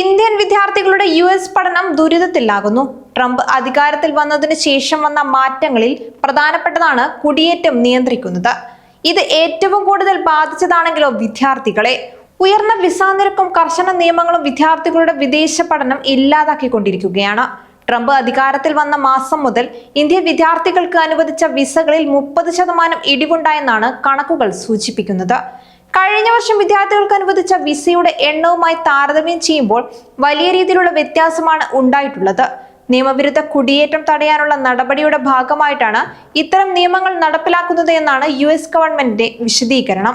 Indian വിദ്യാർത്ഥികളുടെ U S പഠനം ദുരിതത്തിലാകുന്നു. Trump അധികാരത്തിൽ വന്നതിന് ശേഷം വന്ന മാറ്റങ്ങളിൽ പ്രധാനപ്പെട്ടതാണ് കുടിയേറ്റം നിയന്ത്രിക്കുന്നത്. ഇത് ഏറ്റവും കൂടുതൽ ബാധിച്ചതാണെങ്കിലോ വിദ്യാർത്ഥികളെ. ഉയർന്ന വിസ നിരക്കും കർശന നിയമങ്ങളും വിദ്യാർത്ഥികളുടെ വിദേശ പഠനം ഇല്ലാതാക്കിക്കൊണ്ടിരിക്കുകയാണ്. ട്രംപ് അധികാരത്തിൽ വന്ന മാസം മുതൽ ഇന്ത്യ വിദ്യാർത്ഥികൾക്ക് അനുവദിച്ച വിസകളിൽ മുപ്പത് ശതമാനം ഇടിവുണ്ടായെന്നാണ് കണക്കുകൾ സൂചിപ്പിക്കുന്നത്. കഴിഞ്ഞ വർഷം വിദ്യാർത്ഥികൾക്ക് അനുവദിച്ച വിസയുടെ എണ്ണവുമായി താരതമ്യം ചെയ്യുമ്പോൾ വലിയ രീതിയിലുള്ള വ്യത്യാസമാണ് ഉണ്ടായിട്ടുള്ളത്. നിയമവിരുദ്ധ കുടിയേറ്റം തടയാനുള്ള നടപടിയുടെ ഭാഗമായിട്ടാണ് ഇത്തരം നിയമങ്ങൾ നടപ്പിലാക്കുന്നത് എന്നാണ് യു എസ് ഗവൺമെന്റിന്റെ വിശദീകരണം.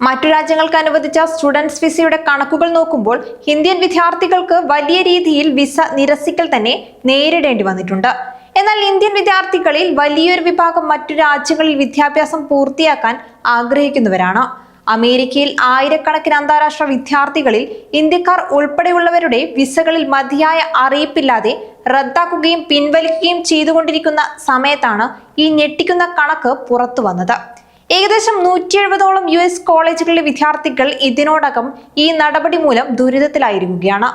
മറ്റു രാജ്യങ്ങൾക്ക് അനുവദിച്ച സ്റ്റുഡൻസ് വിസയുടെ കണക്കുകൾ നോക്കുമ്പോൾ ഇന്ത്യൻ വിദ്യാർത്ഥികൾക്ക് വലിയ രീതിയിൽ വിസ നിരസിക്കൽ തന്നെ നേരിടേണ്ടി വന്നിട്ടുണ്ട്. എന്നാൽ ഇന്ത്യൻ വിദ്യാർത്ഥികളിൽ വലിയൊരു വിഭാഗം മറ്റു രാജ്യങ്ങളിൽ വിദ്യാഭ്യാസം പൂർത്തിയാക്കാൻ ആഗ്രഹിക്കുന്നവരാണ്. അമേരിക്കയിൽ ആയിരക്കണക്കിന് അന്താരാഷ്ട്ര വിദ്യാർത്ഥികളിൽ ഇന്ത്യക്കാർ ഉൾപ്പെടെയുള്ളവരുടെ വിസകളിൽ മതിയായ അറിയിപ്പില്ലാതെ റദ്ദാക്കുകയും പിൻവലിക്കുകയും ചെയ്തുകൊണ്ടിരിക്കുന്ന സമയത്താണ് ഈ ഞെട്ടിക്കുന്ന കണക്ക് പുറത്തു വന്നത്. ഏകദേശം നൂറ്റി എഴുപതോളം യു എസ് കോളേജുകളിലെ വിദ്യാർത്ഥികൾ ഇതിനോടകം ഈ നടപടി മൂലം ദുരിതത്തിലായിരിക്കുകയാണ്.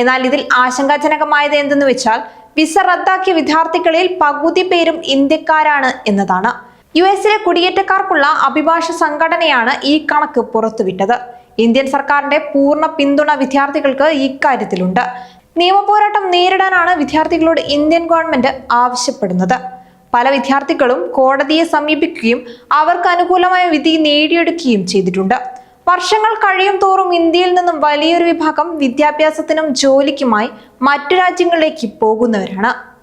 എന്നാൽ ഇതിൽ ആശങ്കാജനകമായത് എന്തെന്ന് വെച്ചാൽ വിസ റദ്ദാക്കിയ വിദ്യാർത്ഥികളിൽ പകുതി പേരും ഇന്ത്യക്കാരാണ് എന്നതാണ്. യു എസിലെ കുടിയേറ്റക്കാർക്കുള്ള അഭിഭാഷ സംഘടനയാണ് ഈ കണക്ക് പുറത്തുവിട്ടത്. ഇന്ത്യൻ സർക്കാരിന്റെ പൂർണ പിന്തുണ വിദ്യാർത്ഥികൾക്ക് ഇക്കാര്യത്തിലുണ്ട്. നിയമപോരാട്ടം നേരിടാനാണ് വിദ്യാർത്ഥികളോട് ഇന്ത്യൻ ഗവൺമെന്റ് ആവശ്യപ്പെടുന്നത്. പല വിദ്യാർത്ഥികളും കോടതിയെ സമീപിക്കുകയും അവർക്ക് അനുകൂലമായ വിധി നേടിയെടുക്കുകയും ചെയ്തിട്ടുണ്ട്. വർഷങ്ങൾ കഴിയും തോറും ഇന്ത്യയിൽ നിന്നും വലിയൊരു വിഭാഗം വിദ്യാഭ്യാസത്തിനും ജോലിക്കുമായി മറ്റു രാജ്യങ്ങളിലേക്ക് പോകുന്നവരാണ്.